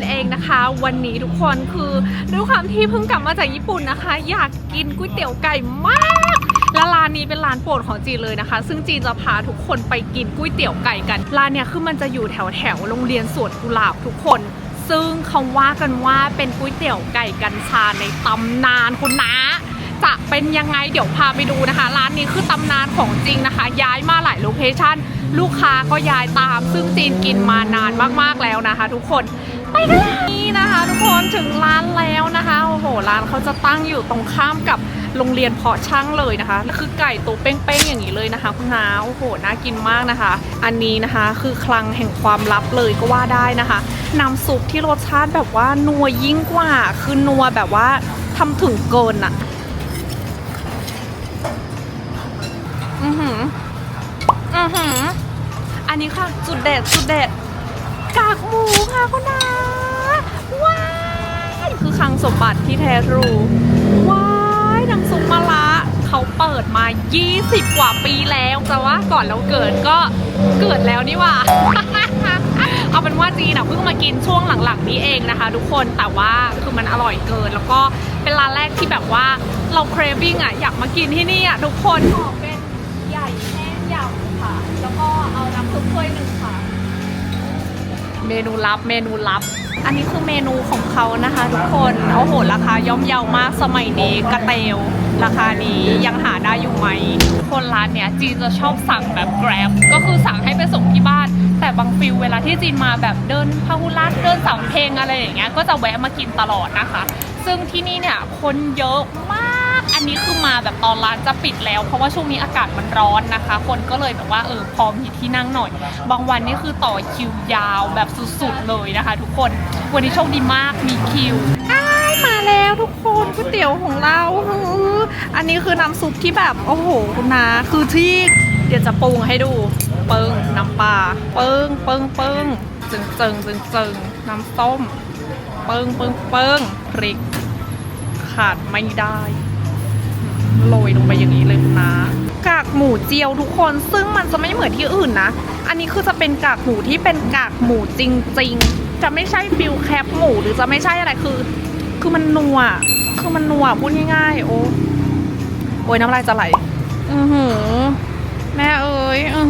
นเองนะคะ วันนี้ทุกคนคือด้วยความที่เพิ่งกลับมาจากญี่ปุ่นนะคะ อยากกินก๋วยเตี๋ยวไก่มากและร้านนี้เป็นร้านโปรดของจีนเลยนะคะ ซึ่งจีนจะพาทุกคนไปกินก๋วยเตี๋ยวไก่กันร้านเนี่ยคือมันจะอยู่แถวแถวโรงเรียนสวนกุหลาบทุกคนซึ่งเขาว่ากันว่าเป็นก๋วยเตี๋ยวไก่กัญชาในตำนานคุณนะจะเป็นยังไงเดี๋ยวพาไปดูนะคะ ร้านนี้คือตำนานของจริงนะคะ ย้ายมาหลายโลเคชั่นลูกค้าก็ย้ายตาม ซึ่งจีนกินมานานมากๆแล้วนะคะ ทุกคน ไปกันเลยนี่นะคะ ทุกคนถึงร้านแล้วนะคะโอ้โหร้านเขาจะตั้งอยู่ตรงข้ามกับโรงเรียนเพาะช่างเลยนะคะคือไก่ตัวเป้งๆอย่างนี้เลยนะคะคุณนาโอ้โหน่ากินมากนะคะ อันนี้นะคะคือคลังแห่งความลับเลยก็ว่าได้นะคะน้ำซุปที่รสชาติแบบว่านัวยิ่งกว่าคือนัวแบบว่าทำถึงเกินอะอือหืออือหืออันนี้ค่ะจุดเด็ดจุดเด็ด กากหมูค่ะคุณนาว้ายคือคลังสมบัติที่แท้ทรูว้ายน้ำซุปมะระเขาเปิดมา 20 กว่าปีแล้วแต่ว่าก่อนเราเกิดก็เกิดแล้วนี่ว่า เอาเป็นว่าจีนอะเพิ่งมากินช่วงหลังๆนี้เองนะคะ ทุกคนแต่ว่าคือมันอร่อยเกิน แล้วก็เป็นร้านแรกที่แบบว่าเราเครฟวิ่งอะอยากมากินที่นี่อะทุกคนขอเเมนูลับเมนูลับ อันนี้คือเมนูของเขานะคะทุกคนโอ้โหราคาย่อมเยาวมากสมัยนี้กระเตลราคานี้ยังหาได้อยู่ไหม คนร้านเนี้ยจีนจะชอบสั่งแบบ grab ก็คือสั่งให้ไปส่งที่บ้าน แต่บางฟิลเวลาที่จีนมาแบบเดินพาหุรัตเดินสำเพลงอะไรอย่างเงี้ยก็จะแวะมากินตลอดนะคะ ซึ่งที่นี่เนี่ยคนเยอะมาก อันนี้คือมาแบบตอนร้านจะปิดแล้ว เพราะว่าช่วงนี้อากาศมันร้อนนะคะ คนก็เลยแบบว่าเออพร้อมมีที่นั่งหน่อย บางวันนี่คือต่อคิวยาวแบบสุดๆเลยนะคะ ทุกคน วันนี้โชคดีมากมีคิวอ้ายมาแล้วทุกคนก๋วยเตี๋ยวของเราฮืออันนี้คือน้ำซุปที่แบบโอ้โหคุณนาคือที่เดี๋ยวจะปรุงให้ดู เปิงน้ำปลาเปิงเปิงเปิงจึงจึงจึงจึงน้ำส้ม เปิงเปิงเปิงพริกขาดไม่ได้ โรยลงไปอย่างนี้เลยนะ กากหมูเจียวทุกคน ซึ่งมันจะไม่เหมือนที่อื่นนะ อันนี้คือจะเป็นกากหมูที่เป็นกากหมูจริง ๆ จะไม่ใช่ฟิลแคปหมูหรือจะไม่ใช่อะไรคือ คือมันนัว คือมันนัวพูดง่ายๆ โอ้โอ้ยน้ำลายจะไหล อือหือแม่เอ้ยอือ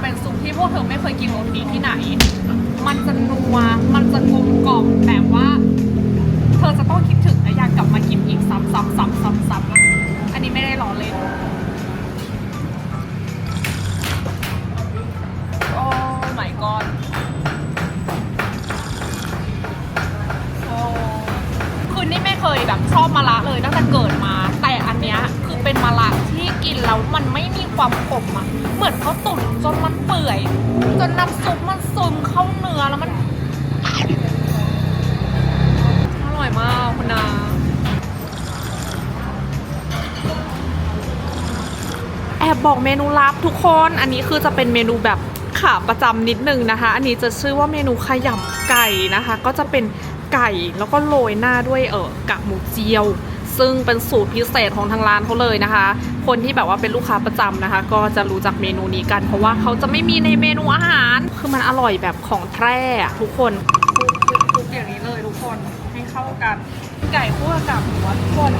เป็นซุปที่พวกเธอไม่เคยกินโรตีที่ไหน มันจะนัว มันจะกลมกล่อมแบบว่า เธอจะต้องคิดถึงและอยากกลับมากินอีกซ้ำซ้ำซ้ำซ้ำซ้ำอันนี้ไม่ได้ล้อเล่นโอ้ my god โอ้คือนี่ไม่เคยแบบชอบมะระเลยตั้งแต่เกิดมา เป็นมะระที่กินแล้วมันไม่มีความขมอะ เหมือนเขาตุ๋นจนมันเปื่อย จนน้ำซุปมันซึมเข้าเนื้อแล้วมันอร่อยมากคุณนาแอบบอกเมนูลับทุกคน อันนี้คือจะเป็นเมนูแบบขาประจำนิดนึงนะคะ อันนี้จะชื่อว่าเมนูขยำไก่นะคะ ก็จะเป็นไก่แล้วก็โรยหน้าด้วยเออกากหมูเจียว ซึ่งเป็นสูตรพิเศษของทางร้านเขาเลยนะคะ คนที่แบบว่าเป็นลูกค้าประจำนะคะ ก็จะรู้จักเมนูนี้กันเพราะว่าเขาจะไม่มีในเมนูอาหาร คือมันอร่อยแบบของแท้ทุกคนคลุกคุกอย่างนี้เลยทุกคนให้เข้ากันไก่คั่วกับหัวทุกคน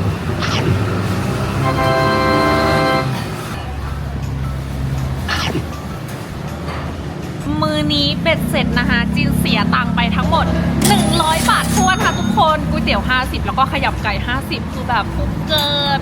มือนี้เป็ดเสร็จนะคะจินเสียตังค์ไปทั้งหมด 100 บาททวนค่ะทุกคนก๋วยเตี๋ยว 50 แล้วก็ขยับไก่ 50 คือแบบคุ้มเกิน